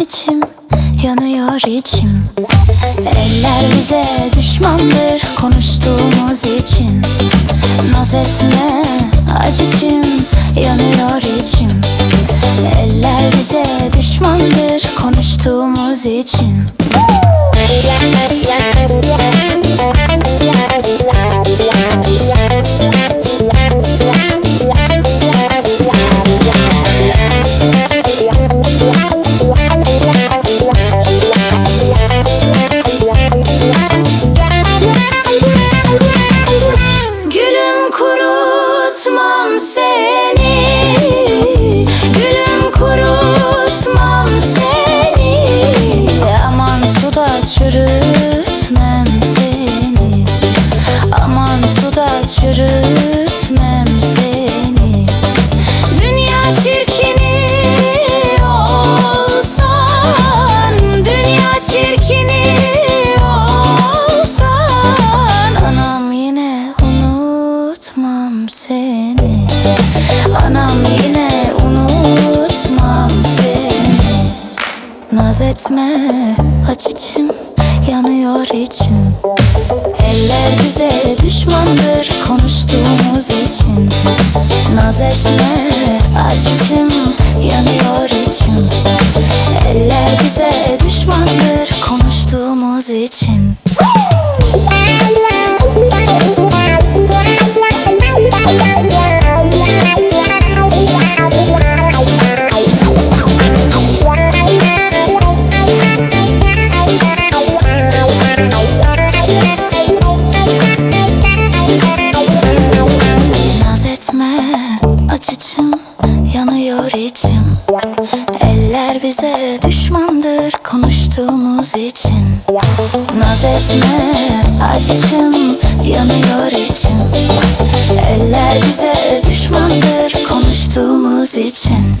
içim yanıyor içim. Eller bize düşmandır konuştuğumuz için. Naz etme acı yanıyor içim. Eller bize düşmandır konuştuğumuz için seni. Anam yine unutmam seni. Naz etme aç içim yanıyor içim. Eller bize düşmandır konuştuğumuz için. Naz etme aç içim yanıyor içim. Eller bize düşmandır konuştuğumuz için Bize düşmandır konuştuğumuz için. Naz etme acışım yanıyor içim. Eller bize düşmandır konuştuğumuz için.